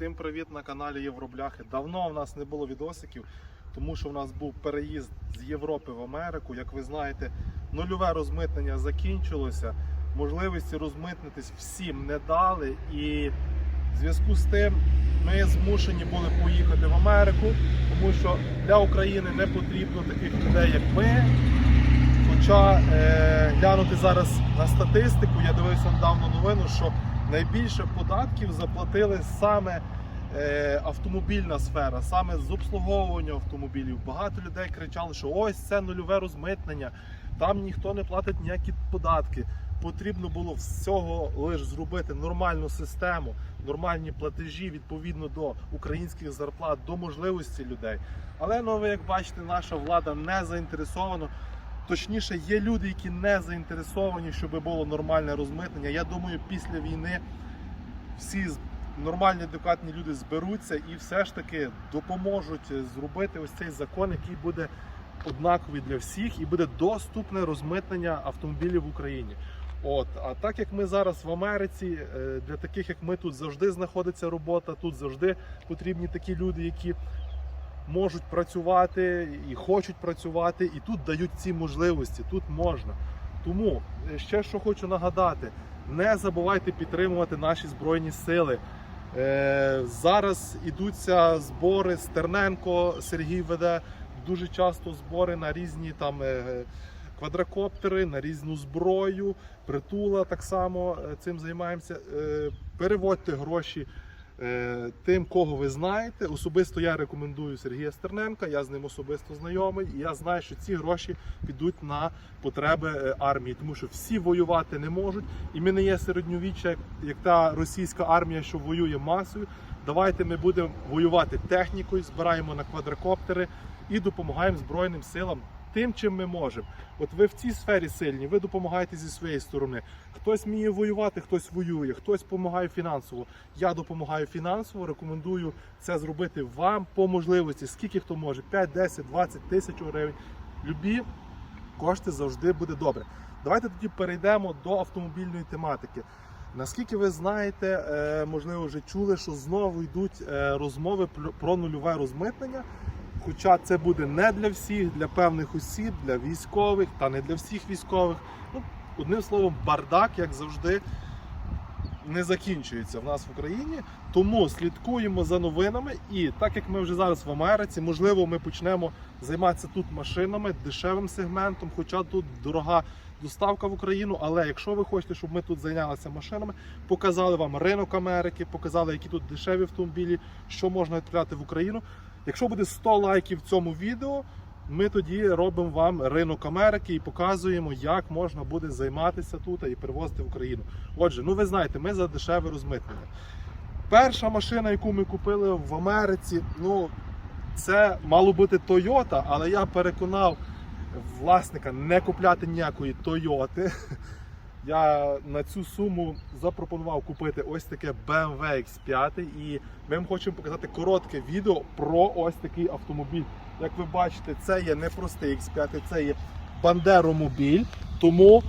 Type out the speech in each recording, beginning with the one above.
Всім привіт на каналі Євробляхи. Давно в нас не було відосиків, тому що в нас був переїзд з Європи в Америку. Як ви знаєте, нульове розмитнення закінчилося. Можливості розмитнитись всім не дали. І в зв'язку з тим ми змушені були поїхати в Америку, тому що для України не потрібно таких людей, як ми. Хоча е, глянути зараз на статистику, я дивився недавно новину, що найбільше податків заплатили саме е, автомобільна сфера, саме з обслуговування автомобілів. Багато людей кричали, що ось це нульове розмитнення, там ніхто не платить ніякі податки. Потрібно було всього лише зробити нормальну систему, нормальні платежі відповідно до українських зарплат, до можливості людей. Але ну, ви як бачите, наша влада не заінтересована. Точніше, є люди, які не заінтересовані, щоб було нормальне розмитнення. Я думаю, після війни всі нормальні адекватні люди зберуться і все ж таки допоможуть зробити ось цей закон, який буде однаковий для всіх і буде доступне розмитнення автомобілів в Україні. От, а так як ми зараз в Америці, е, для таких як ми тут завжди знаходиться робота, тут завжди потрібні такі люди, які можуть працювати і хочуть працювати, і тут дають ці можливості, тут можна. Тому е, ще що хочу нагадати: не забувайте підтримувати наші збройні сили. Е, зараз ідуться збори. Стерненко Сергій веде дуже часто збори на різні там е, квадрокоптери, на різну зброю. Притула так само цим займаємося. Переводьте гроші тим, кого ви знаєте. Особисто я рекомендую Сергія Стерненка, я з ним особисто знайомий, і я знаю, що ці гроші підуть на потреби е, армії, тому що всі воювати не можуть. І ми не є середньовіччя, як та російська армія, що воює масою. Давайте ми будемо воювати технікою, збираємо на квадрокоптери і допомагаємо Збройним силам. Тим, чим ми можемо. От ви в цій сфері сильні, ви допомагаєте зі своєї сторони. Хтось вміє воювати, хтось воює, хтось допомагає фінансово. Я допомагаю фінансово, рекомендую це зробити вам по можливості, скільки хто може, 5, 10, 20 тисяч гривень. Любі кошти завжди буде добре. Давайте тоді перейдемо до автомобільної тематики. Наскільки ви знаєте, е, можливо, вже чули, що знову йдуть е, розмови про нульове розмитнення. Хоча це буде не для всіх, для певних осіб, для військових та не для всіх військових. Ну, одним словом, бардак, як завжди, не закінчується в нас в Україні. Тому слідкуємо за новинами. І так як ми вже зараз в Америці, можливо, ми почнемо займатися тут машинами, дешевим сегментом, хоча тут дорога доставка в Україну. Але якщо ви хочете, щоб ми тут зайнялися машинами, показали вам ринок Америки, показали, які тут дешеві автомобілі, що можна відправляти в Україну. Якщо буде 100 лайків в цьому відео, ми тоді робимо вам ринок Америки і показуємо, як можна буде займатися тут і привозити в Україну. Отже, ну ви знаєте, ми за дешеве розмитнення. Перша машина, яку ми купили в Америці, ну це мало бути Toyota, але я переконав власника не купляти ніякої Toyota. Я на цю суму запропонував купити ось таке BMW X5 і ми вам хочемо показати коротке відео про ось такий автомобіль. Як ви бачите, це є не простий X5, це є бандеромобіль. Тому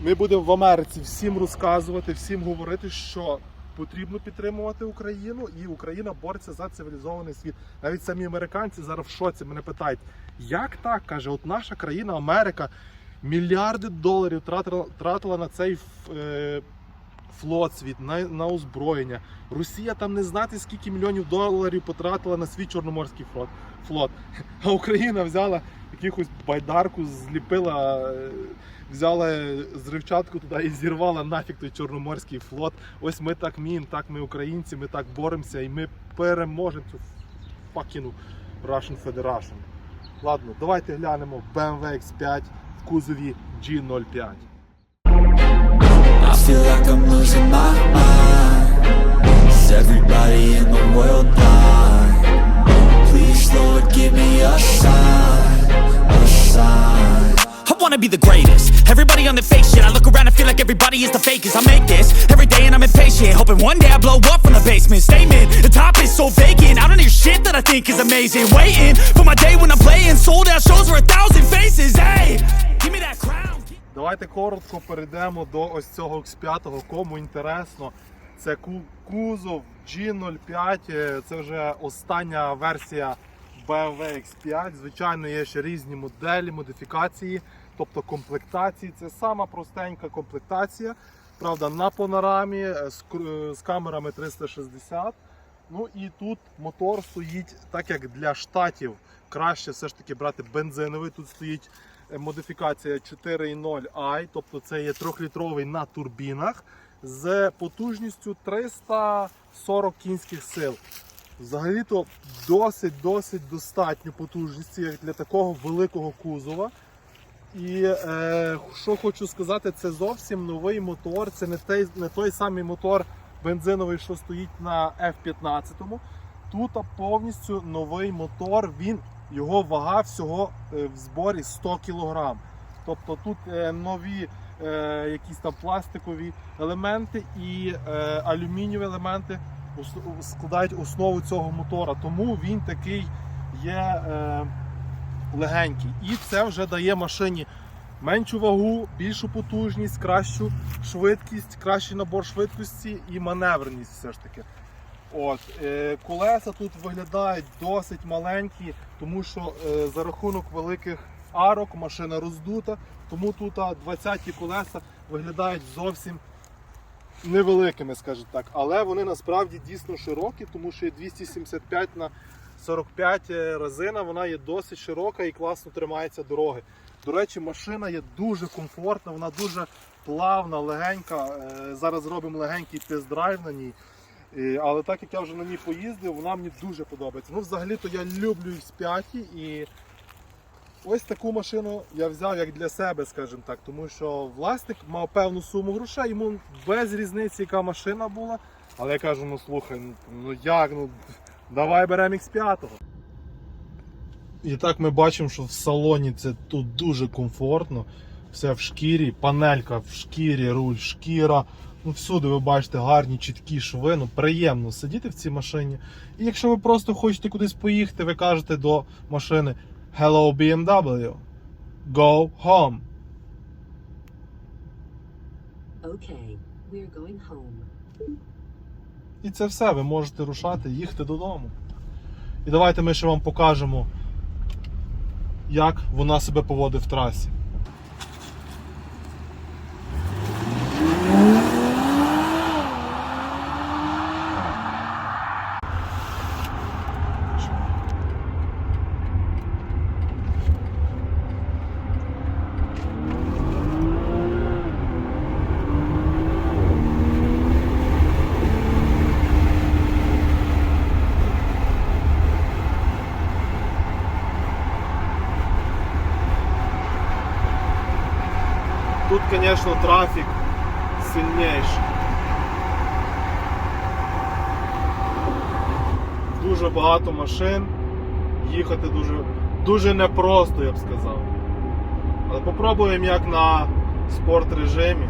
ми будемо в Америці всім розказувати, всім говорити, що потрібно підтримувати Україну, і Україна бореться за цивілізований світ. Навіть самі американці зараз в шоці мене питають, як так каже, от наша країна, Америка, мільярди доларів тратила, на цей е, флот світ, на, на озброєння. Росія там не знати, скільки мільйонів доларів потратила на свій Чорноморський флот. флот. А Україна взяла якусь байдарку, зліпила, е, взяла зривчатку туди і зірвала нафіг той Чорноморський флот. Ось ми так вміємо, так ми українці, ми так боремося і ми переможемо цю факіну Russian Federation. Ладно, давайте глянемо BMW X5 в кузові G05. I feel like I'm losing my mind Is everybody in the world blind? Please Lord give me a sign A sign I wanna be the greatest Everybody on the fake shit I look around and feel like everybody is the fakest I make this every day and I'm impatient Hoping one day I blow up from the basement Statement, the top is so vacant I don't hear shit that I think is amazing Waiting for my day when I'm playing Sold out shows for a thousand faces Hey, Давайте коротко перейдемо до ось цього X5, кому інтересно. Це кузов G05, е, це вже остання версія BMW X5. Звичайно, є ще різні моделі, модифікації, тобто комплектації. Це сама простенька комплектація. Правда, на панорамі е, з, з камерами 360. Ну і тут мотор стоїть, так як для штатів краще все ж таки брати бензиновий. Тут стоїть е, модифікація 4.0i, тобто це є 3-літровий на турбінах з потужністю 340 кінських сил. Взагалі-то досить-досить достатньо потужності як для такого великого кузова. І е, що хочу сказати, це зовсім новий мотор. Це не той, не той самий мотор бензиновий, що стоїть на F-15. Тут повністю новий мотор. Він, його вага всього е, в зборі 100 кг. Тобто тут е, нові е, якісь там пластикові елементи і алюмінієві елементи складають основу цього мотора. Тому він такий є легенький. І це вже дає машині меншу вагу, більшу потужність, кращу швидкість, кращий набор швидкості і маневреність все ж таки. От, е, колеса тут виглядають досить маленькі, тому що е, за рахунок великих арок машина роздута, тому тут 20-ті колеса виглядають зовсім невеликими, скажімо так. Але вони насправді дійсно широкі, тому що є 275 на 45 резина, вона є досить широка і класно тримається дороги. До речі, машина є дуже комфортна, вона дуже плавна, легенька. Е, Зараз зробимо легенький тест-драйв на ній. Але так як я вже на ній поїздив, вона мені дуже подобається. Ну, взагалі-то я люблю X5 і ось таку машину я взяв як для себе, скажімо так, тому що власник мав певну суму грошей, йому без різниці, яка машина була. Але я кажу, ну слухай, ну як, ну давай беремо X5. І так ми бачимо, що в салоні це тут дуже комфортно. Все в шкірі, панелька в шкірі, руль, шкіра. Ну, всюди ви бачите гарні, чіткі шви. Ну, приємно сидіти в цій машині. І якщо ви просто хочете кудись поїхати, ви кажете до машини Hello BMW. Go home. Okay, we're going home. І це все, ви можете рушати, їхати додому. І давайте ми ще вам покажемо, як вона себе поводить в трасі. Тут, трафик сильніший. Дуже багато машин. Їхати дуже, дуже непросто, я б сказав. Але попробуємо як на спорт режимі.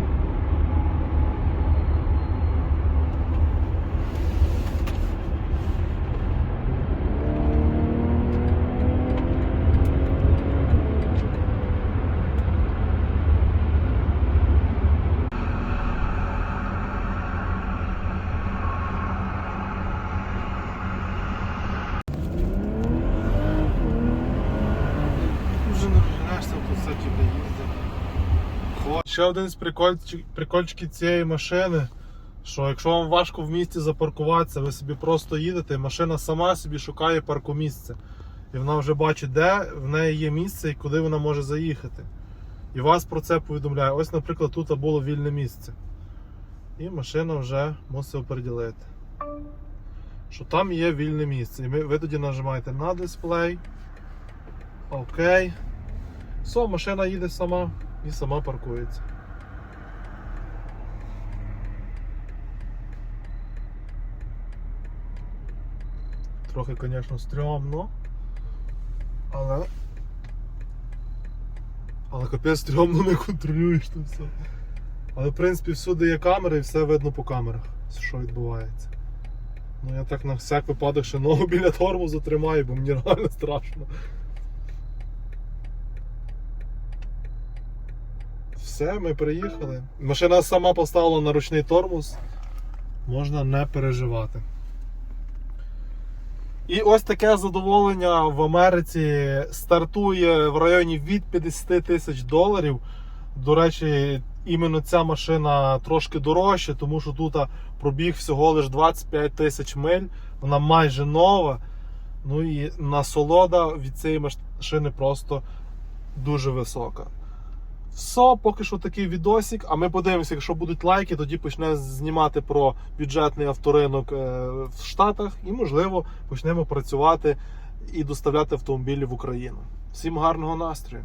Вже не розженешся, тут все тебе їздить. Ще один з прикольчик, прикольчиків цієї машини, що якщо вам важко в місті запаркуватися, ви собі просто їдете, машина сама собі шукає паркомісце. І вона вже бачить, де в неї є місце і куди вона може заїхати. І вас про це повідомляє. Ось, наприклад, тут було вільне місце. І машина вже мусить оприділити, що там є вільне місце. І ви тоді нажимаєте на дисплей. Окей. Все, машина їде сама і сама паркується. Трохи, звісно, стрьомно. Але. Але капець стрьомно не контролюєш там все. Але в принципі всюди є камери і все видно по камерах, що відбувається. Ну я так на всяк випадок ще ногу біля тормозу тримаю, бо мені реально страшно. Все, ми приїхали. Машина сама поставила на ручний тормоз. можна не переживати. І ось таке задоволення в Америці стартує в районі від 50 тисяч доларів. До речі, іменно ця машина трошки дорожча, тому що тут пробіг всього лише 25 тисяч миль. Вона майже нова. Ну і насолода від цієї машини просто дуже висока. Все, поки що такий відосик. А ми подивимося, якщо будуть лайки, тоді почнемо знімати про бюджетний авторинок е, в Штатах і, можливо, почнемо працювати і доставляти автомобілі в Україну. Всім гарного настрою!